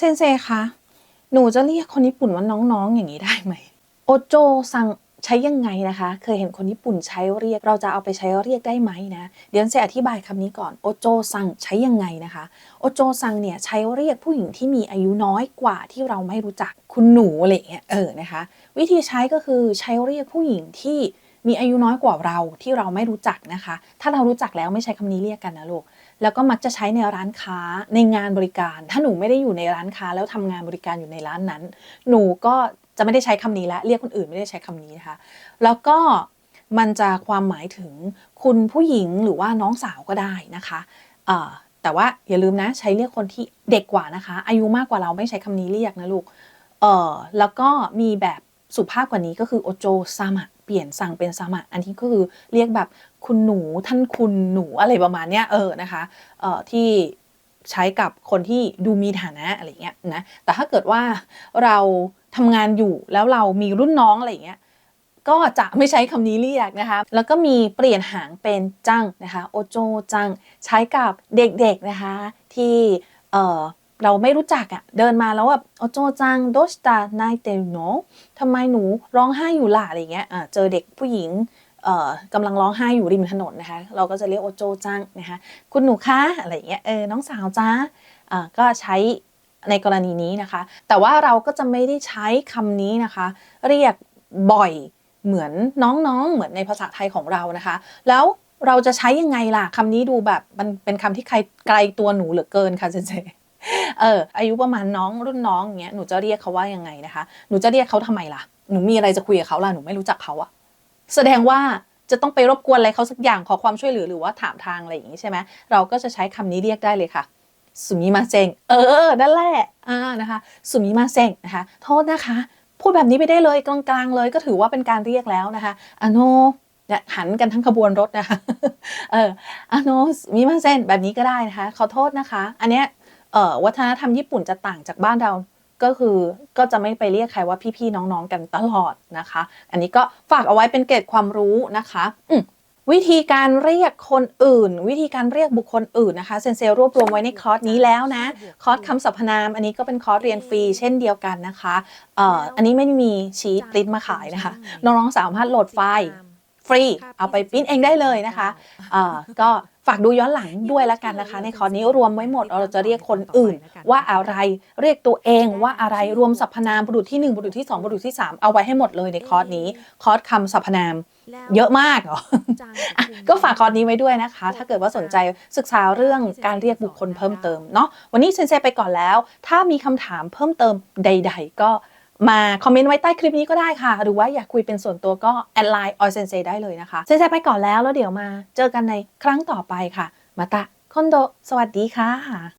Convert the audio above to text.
เซนเซคะ หนูจะเรียกคนญี่ปุ่นว่าน้องๆ อย่างนี้ได้ไหม โอโจซังใช้ยังไงนะคะ เคยเห็นคนญี่ปุ่นใช้เรียก เราจะเอาไปใช้เรียกได้ไหมนะ เดี๋ยวเซอธิบายคำนี้ก่อน โอโจซังใช้ยังไงนะคะ โอโจซังเนี่ยใช้เรียกผู้หญิงที่มีอายุน้อยกว่าที่เราไม่รู้จัก คุณหนูอะไรอย่างเงี้ย เออ นะคะ วิธีใช้ก็คือใช้เรียกผู้หญิงที่ มีอายุน้อยกว่าเราที่เราไม่รู้จักนะคะ ถ้าเรารู้จักแล้วไม่ใช้คำนี้เรียกกันนะลูก แล้วก็มักจะใช้ในร้านค้าในงานบริการ ถ้าหนูไม่ได้อยู่ในร้านค้าแล้วทำงานบริการอยู่ในร้านนั้น หนูก็จะไม่ได้ใช้คำนี้ล้วเรียกคนอื่นไม่ได้ใช้คำนี้นะคะ แล้วก็มันจะความหมายถึงคุณผู้หญิงหรือว่าน้องสาวก็ได้นะคะเอ่อแต่ว่าอย่าลืมนะใช้เรียกคนที่เด็กกว่านะคะ อายุมากกว่าเราไม่ใช้คำนี้เรียกนะลูกเออแล้วก็มีแบบสุภาพกว่านี้ก็คือโอโจซามะ ปลี่ยนสั่งเป็นซามะอันนี้ก็คือเรียกแบบคุณหนูท่านคุณหนูอะไรประมาณเนี้ยเออนะคะเอ่อที่ใช้กับคนที่ดูมีฐานะอะไรเงี้ยนะแต่ถ้าเกิดว่าเราทำงานอยู่แล้วเรามีรุ่นน้องอะไรเงี้ยก็จะไม่ใช้คำนี้เรียกนะคะ แล้วก็มีเปลี่ยนหางเป็นจังนะคะโอโจจัง ใช้กับเด็กๆนะคะที่เอ่อ เราไม่รู้จักอะ่ะ เดินมาแล้วแบบโอโจจังโดชตานายเตโนทำไมหนูร้องไห้อยู่ล่ะอะไรเงี้ยอ่าเจอเด็กผู้หญิงเอ่อกำลังร้องไห้อยู่ริมถนนนะคะ เราก็จะเรียกโอโจจังนะคะ คุณหนูคะอะไรเงี้ยเออน้องสาวจ้าอ่าก็ใช้ในกรณีนี้นะคะ แต่ว่าเราก็จะไม่ได้ใช้คำนี้นะคะ เรียกบ่อยเหมือนน้องๆ เหมือนในภาษาไทยของเรานะคะ แล้วเราจะใช้ยังไงล่ะคำนี้ดูแบบมันเป็นคำที่ใครไกลตัวหนูเหลือเกินค่ะเจเจ เอออายุประมาณน้องรุ่นน้องอย่างเงี้ยหนูจะเรียกเขาว่ายังไงนะคะ หนูจะเรียกเขาทำไมล่ะหนูมีอะไรจะคุยกับเขาล่ะหนูไม่รู้จักเขาอะแสดงว่าจะต้องไปรบกวนอะไรเขาสักอย่างขอความช่วยเหลือหรือว่าถามทางอะไรอย่างนี้ใช่ไหมเราก็จะใช้คำนี้เรียกได้เลยค่ะ สุมิมาเซงเออนั่นแหละอ่านะคะ สุมิมาเซงนะคะ โทษนะคะ พูดแบบนี้ไปได้เลยกลางๆเลยก็ถือว่าเป็นการเรียกแล้วนะคะอโนเนี่ยหันกันทั้งขบวนรถนะคะ เอออโนมิมาเซนแบบนี้ก็ได้นะคะ ขอโทษนะคะ อันเนี้ย วัฒนธรรมญี่ปุ่นจะต่างจากบ้านเราก็คือก็จะไม่ไปเรียกใครว่าพี่ๆน้องๆกันตลอดนะคะ อันนี้ก็ฝากเอาไว้เป็นเกร็ดความรู้นะคะวิธีการเรียกคนอื่น วิธีการเรียกบุคคลอื่นนะคะเซนเซรวบรวมไว้ในคอร์สนี้แล้วนะคอร์สคำสรรพนาม อันนี้ก็เป็นคอร์สเรียนฟรีเช่นเดียวกันนะคะอ,อ,อันนี้ไม่มีชีตปริ้นมาขายนะคะน้องๆสามารถโหลดไฟล์ ฟรี เอาไปปริ้นเองได้เลยนะคะเอ่อก็ฝากดูย้อนหลังด้วยละกันนะคะ ในคอร์สนี้รวมไว้หมดเราจะเรียกคนอื่น ว่าอะไรเรียกตัวเองว่าอะไรรวมสรรพนามบุรุษที่ 1 บุรุษที่ 2 บุรุษที่ 3 เอาไว้ให้หมดเลยในคอร์สนี้คอร์สคำสรรพนามเยอะมากเหรออะก็ฝากคอร์สนี้ไว้ด้วยนะคะ ถ้าเกิดว่าสนใจศึกษาเรื่องการเรียกบุคคลเพิ่มเติมเนาะวันนี้เซนเซไปก่อนแล้ว ถ้ามีคำถามเพิ่มเติมใด ๆ ก็ มาคอมเมนต์ไว้ใต้คลิปนี้ก็ได้ค่ะ หรือว่าอยากคุยเป็นส่วนตัวก็แอดไลน์ออยเซนเซได้เลยนะคะเซนเซไปก่อนแล้วแล้วเดี๋ยวมาเจอกันในครั้งต่อไปค่ะ มาตะคอนโดสวัสดีค่ะ